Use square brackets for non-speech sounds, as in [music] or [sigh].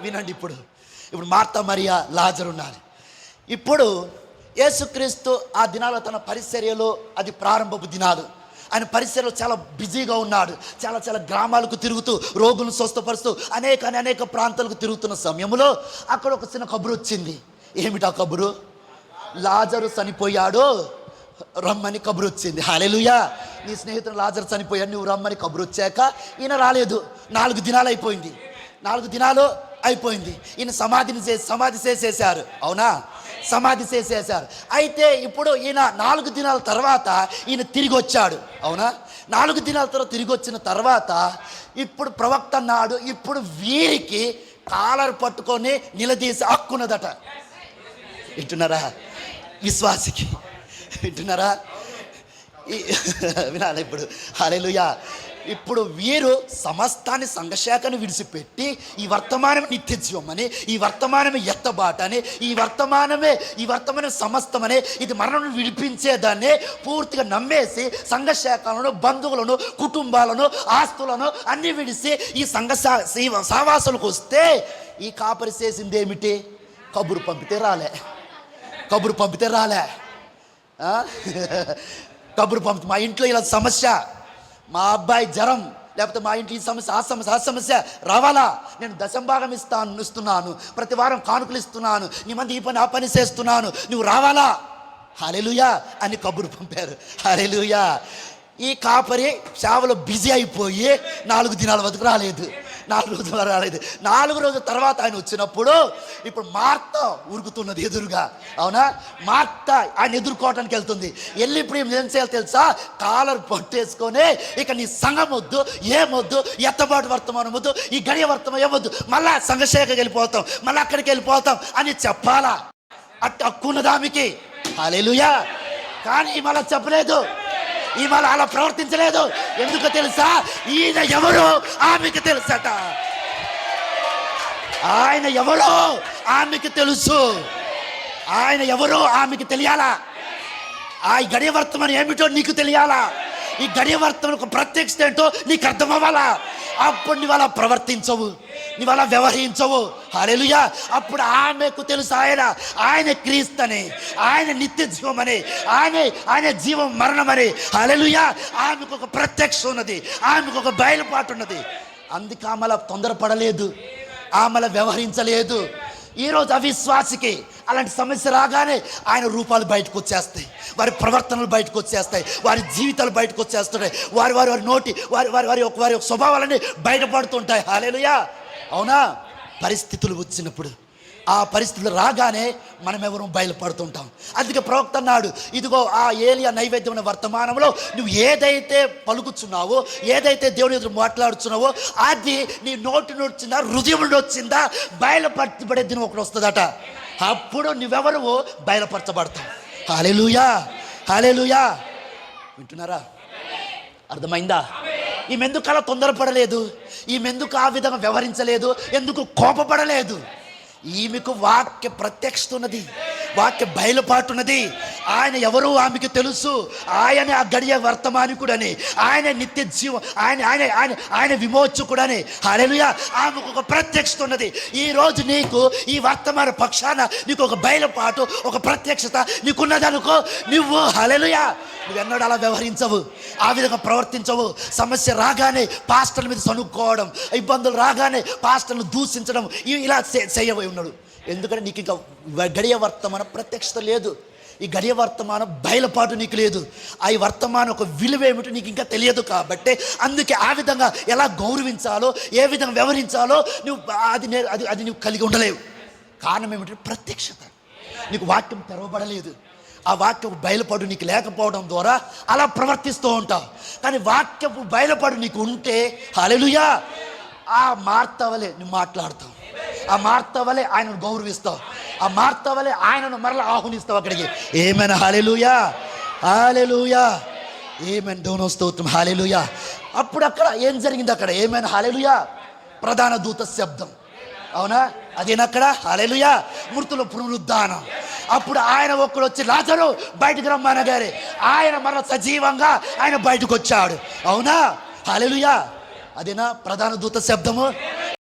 వినండి ఇప్పుడు. ఇప్పుడు మార్తా మరియా లాజరు ఉన్నారు. ఇప్పుడు యేసుక్రీస్తు ఆ దినాల్లో తన పరిచర్యలో అది ప్రారంభపు దినాలు. ఆయన పరిసరలో చాలా బిజీగా ఉన్నాడు. చాలా చాలా గ్రామాలకు తిరుగుతూ రోగులను స్వస్థపరుస్తూ అనేక అనేక ప్రాంతాలకు తిరుగుతున్న సమయంలో అక్కడ ఒక చిన్న కబురు వచ్చింది. ఏమిటా కబురు? లాజరు చనిపోయాడు. రమ్మని కబురు వచ్చింది. హాలేలుయా నీ స్నేహితుడు లాజరు చనిపోయాడు. నువ్వు రమ్మని కబురు వచ్చాక ఈయన రాలేదు. నాలుగు దినాలు అయిపోయింది. నాలుగు దినాలు అయిపోయింది. ఈయన సమాధిని చేసి సమాధి చేసేసారు అవునా? సమాధి చేసేసారు అయితే ఇప్పుడు ఈయన నాలుగు దినాల తర్వాత ఈయన తిరిగి వచ్చాడు అవునా? నాలుగు దినాల తర్వాత తిరిగి వచ్చిన తర్వాత ఇప్పుడు ప్రవక్త నాడు ఇప్పుడు వీరికి కాలర్ పట్టుకొని నిలదీసి హక్కున్నదట వింటున్నారా? విశ్వాసికి. వింటున్నారా? [laughs] వినాలి ఇప్పుడు. హల్లెలూయా. ఇప్పుడు వీరు సమస్తాన్ని సంఘశాఖను విడిచిపెట్టి ఈ వర్తమానం నిత్య జీవమని ఈ వర్తమానమే ఎత్తబాటని ఈ వర్తమానమే ఈ వర్తమానం సమస్తమని ఇది మరణం విడిపించేదాన్ని పూర్తిగా నమ్మేసి సంఘశాఖలను బంధువులను కుటుంబాలను ఆస్తులను అన్ని విడిసి ఈ సంఘ ఈ సావాసులకు వస్తే ఈ కాపరి చేసింది ఏమిటి? కబురు పంపితే రాలే. కబురు పంపితే రాలే. [laughs] కబురు పంపి మా ఇంట్లో ఇలా సమస్య. మా అబ్బాయి జ్వరం లేకపోతే మా ఇంటి ఈ సమస్య ఆ సమస్య ఆ సమస్య రావాలా? నేను దశంభాగం ఇస్తాను ఇస్తున్నాను. ప్రతి వారం కానుకలు ఇస్తున్నాను. నీ మంది ఈ పని ఆ పని చేస్తున్నాను. నువ్వు రావాలా? హలెలుయా అని కబురు పంపారు. హలెలుయా. ఈ కాపరి సేవలో బిజీ అయిపోయి నాలుగు దినాల వరకు రాలేదు. నాలుగు రోజులు రాలేదు. నాలుగు రోజుల తర్వాత ఆయన వచ్చినప్పుడు ఇప్పుడు మార్త ఉరుకుతున్నది ఎదురుగా. అవునా? మార్త ఆయన ఎదుర్కోవటానికి వెళ్తుంది. వెళ్ళి ఇప్పుడు ఏం ఏం చేయాలి తెలుసా? కాలర్ పట్టేసుకొని ఇక నీ సంఘం వద్దు ఏమొద్దు ఎత్తబాటు వర్తమానం వద్దు ఈ గడియ వర్తమానం ఏమొద్దు మళ్ళా సంఘశాఖకి వెళ్ళిపోతాం మళ్ళీ అక్కడికి వెళ్ళిపోతాం అని చెప్పాలా? అట్టు హక్కున్నదామికి హాలేలుయా కానీ మళ్ళీ చెప్పలేదు. ఈ అలా ప్రవర్తించలేదు. ఎందుకు తెలుసా? ఈయన ఎవరు ఆమెకు తెలుసట. ఆయన ఎవరో ఆమెకు తెలుసు. ఆయన ఎవరో ఆమెకు తెలియాలా? ఆ గడియవర్తమని గడియ వర్తమానం ఏమిటో నీకు తెలియాలా? ఈ గడియ వర్తమానం ప్రత్యక్షత ఏంటో నీకు అర్థమవ్వాలా అప్పుడు నీ వాళ్ళ ప్రవర్తించవు. నువ్వు అలా వ్యవహరించవు. హల్లెలూయా. అప్పుడు ఆమెకు తెలుసు ఆయన ఆయన క్రీస్తని ఆయన నిత్య జీవమని ఆయన ఆయన జీవం మరణమని. హల్లెలూయా. ఆమెకు ఒక ప్రత్యక్ష ఉన్నది ఆమెకు ఒక బయలుపాటు ఉన్నది. అందుకే ఆమెల తొందరపడలేదు ఆమెల వ్యవహరించలేదు. ఈరోజు అవిశ్వాసికి అలాంటి సమస్య రాగానే ఆయన రూపాలు బయటకు వచ్చేస్తాయి వారి ప్రవర్తనలు బయటకు వచ్చేస్తాయి వారి జీవితాలు బయటకు వచ్చేస్తున్నాయి. వారి వారి వారి నోటి వారి వారి వారి యొక్క వారి యొక్క స్వభావాలన్నీ బయటపడుతుంటాయి. హాలేలుయా అవునా? పరిస్థితులు వచ్చినప్పుడు. ఆ పరిస్థితులు రాగానే మనం ఎవరు బయలుపడుతుంటాం. అందుకే ప్రవక్త అన్నాడు ఇదిగో ఆ ఏలియా నైవేద్యం వర్తమానంలో నువ్వు ఏదైతే పలుకుతున్నావో ఏదైతే దేవుని ఎదురు మాట్లాడుతున్నావో అది నీ నోటి నొచ్చిందా హృదయం వచ్చిందా బయలుపరచబడే దినం ఒకటి వస్తుందట. అప్పుడు నువ్వెవరు బయలుపరచబడతావు. హాలేలుయా హాలేలుయా వింటున్నారా? అర్థమైందా? ఈమె ఎందుకు అలా తొందరపడలేదు. ఈమె ఎందుకు ఆ విధంగా వ్యవహరించలేదు. ఎందుకు కోపపడలేదు? ఈమెకు వాక్య ప్రత్యక్షత ఉన్నది. వాక్య బయలుపాటున్నది. ఆయన ఎవరు ఆమెకు తెలుసు. ఆయన ఆ గడియ వర్తమానికుడని. ఆయన నిత్య జీవం ఆయన ఆయన ఆయన ఆయన విమోచకుడని. హల్లెలూయా. ఆమెకు ఒక ప్రత్యక్షత ఉన్నది. ఈ రోజు నీకు ఈ వర్తమాన పక్షాన నీకు ఒక బయలుపాటు ఒక ప్రత్యక్షత నీకున్నదనుకో నువ్వు హల్లెలూయా. నువ్వెన్నడూ అలా వ్యవహరించవు. ఆ విధంగా ప్రవర్తించవు. సమస్య రాగానే పాస్టర్ల మీద సనుక్కోవడం ఇబ్బందులు రాగానే పాస్టర్ను దూషించడం ఇవి ఇలా చేయబోయి ఉన్నాడు. ఎందుకంటే నీకు ఇంకా గడియ వర్తమానం ప్రత్యక్షత లేదు. ఈ గడియ వర్తమానం బయలుపాటు నీకు లేదు. ఆ వర్తమానం ఒక విలువ ఏమిటో నీకు ఇంకా తెలియదు కాబట్టి అందుకే ఆ విధంగా ఎలా గౌరవించాలో ఏ విధంగా వ్యవహరించాలో నువ్వు అది అది అది నువ్వు కలిగి ఉండలేవు. కారణం ఏమిటంటే ప్రత్యక్షత. నీకు వాక్యం తెరవబడలేదు. ఆ వాక్యపు బయలుపడు నీకు లేకపోవడం ద్వారా అలా ప్రవర్తిస్తూ ఉంటావు. కానీ వాక్యపు బయలుపడు నీకు ఉంటే హలెలుయా ఆ మార్తవలే నువ్వు మాట్లాడతావు. ఆ మార్త వలె ఆయనను గౌరవిస్తావు. ఆ మార్త వలె ఆయనను మరలా ఆహ్వానిస్తావు అక్కడికి. ఏమైనా? హాలెలుయా హాలెలుయా ఏమైనా? డోనో స్తోత్రం. హాలెలుయా అప్పుడు అక్కడ ఏం జరిగింది అక్కడ? ఏమైనా? హాలెలుయా ప్రధాన దూత శబ్దం. అవునా? అదేనక్కడ హాలెలుయా మృతుల పునరుద్ధానం. అప్పుడు ఆయన ఒక్కడు వచ్చి లాజరు బయటకు రమ్మనగారే ఆయన మరల సజీవంగా ఆయన బయటకు వచ్చాడు అవునా? హాలెలుయా అదేనా? ప్రధాన దూత శబ్దము.